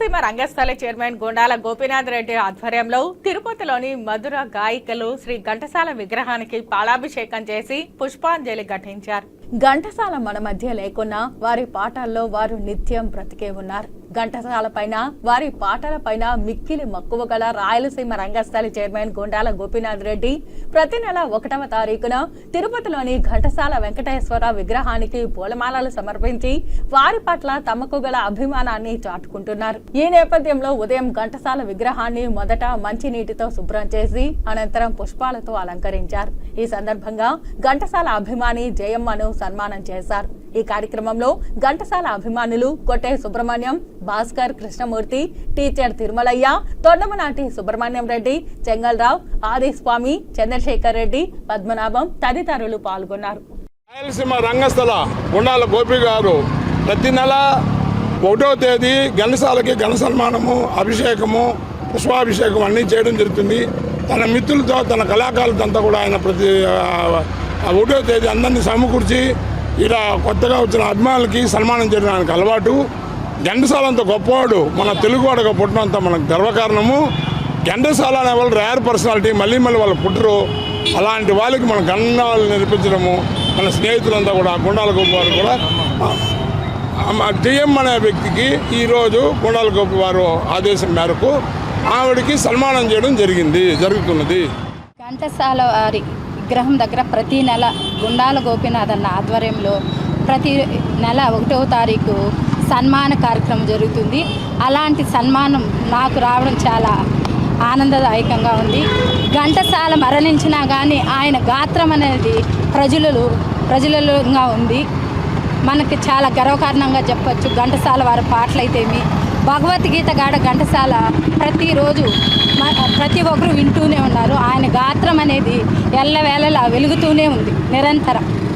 కోనసీమ రంగస్థల చైర్మన్ గుండాల గోపీనాథ్ రెడ్డి ఆధ్వర్యంలో తిరుపతిలోని మధుర గాయకులు శ్రీ ఘంటసాల విగ్రహానికి పాలాభిషేకం చేసి పుష్పాంజలి ఘటించారు. ఘంటసాల మన మధ్య లేకున్నా వారి పాటల్లో వారు నిత్యం బ్రతికే ఉన్నారు. ఘంటసాల పైన వారి పాటల పైన మిక్కిలి మక్కువ గల రాయలసీమ రంగస్థలి చైర్మన్ గుండాల గోపీనాథ్ రెడ్డి ప్రతి నెల ఒకటవ తారీఖున తిరుపతిలోని ఘంటసాల వెంకటేశ్వర విగ్రహానికి పూలమాలలు సమర్పించి వారి పట్ల తమకు గల అభిమానాన్ని చాటుకుంటున్నారు. ఈ నేపథ్యంలో ఉదయం ఘంటసాల విగ్రహాన్ని మొదట మంచినీటితో శుభ్రం చేసి అనంతరం పుష్పాలతో అలంకరించారు. ఈ సందర్భంగా ఘంటసాల అభిమాని జయమ్మను సన్మానం చేశారు. ఈ కార్యక్రమంలో ఘంటసాల అభిమానులు కొట్టే సుబ్రహ్మణ్యం భాస్కర్ కృష్ణమూర్తి టీచర్ తిరుమలయ్య తొండమనాటి సుబ్రహ్మణ్యం రెడ్డి చెంగల్రావు ఆదిస్వామి చంద్రశేఖర్ రెడ్డి పద్మనాభం తదితరులు పాల్గొన్నారు. రాయలసీమ రంగస్థల గుండాల గోపి గారు ప్రతి నెల ఒకటో తేదీ ఘనసాలకి ఘన సన్మానము అభిషేకము పుష్పాభిషేకం అన్నీ చేయడం జరుగుతుంది. తన మిత్రులతో తన కళాకారులతో అంతా కూడా ఆయన ప్రతి ఒకటో తేదీ అందరినీ సమకూర్చి ఇలా కొత్తగా వచ్చిన అభిమానులకి సన్మానం చేయడానికి అలవాటు. ఘంటసాల అంత గొప్పవాడు మన తెలుగువాడుగా పుట్టినంత మనకు గర్వకారణము. ఘంటసాల అనే వాళ్ళు రేర్ పర్సనాలిటీ మళ్ళీ మళ్ళీ వాళ్ళు పుట్టరు. అలాంటి వాళ్ళకి మన గన్నాలు నిర్పించడము మన స్నేహితులంతా కూడా గుండాల గొప్ప వారు కూడా టీఎం అనే వ్యక్తికి ఈరోజు గుండాల గొప్ప వారు ఆదేశం మేరకు ఆవిడకి సన్మానం చేయడం జరిగింది జరుగుతున్నది. ఘంటసాల వారి విగ్రహం దగ్గర ప్రతి నెల గుండాల గోపీనాథ్ అన్న ఆధ్వర్యంలో ప్రతి నెల ఒకటవ తారీఖు సన్మాన కార్యక్రమం జరుగుతుంది. అలాంటి సన్మానం నాకు రావడం చాలా ఆనందదాయకంగా ఉంది. ఘంటసాల మరణించినా కానీ ఆయన గాత్రం అనేది ప్రజలలో ప్రజలలోగా ఉంది మనకి చాలా గర్వకారణంగా చెప్పచ్చు. ఘంటసాల వారి పాటలైతేమి భగవద్గీత గాడ ఘంటసాల ప్రతిరోజు మ- ప్రతి ఒక్కరు వింటూనే ఉన్నారు. ఆయన గాత్రం అనేది ఎల్లవేళలా వెలుగుతూనే ఉంది. నిరంతరం.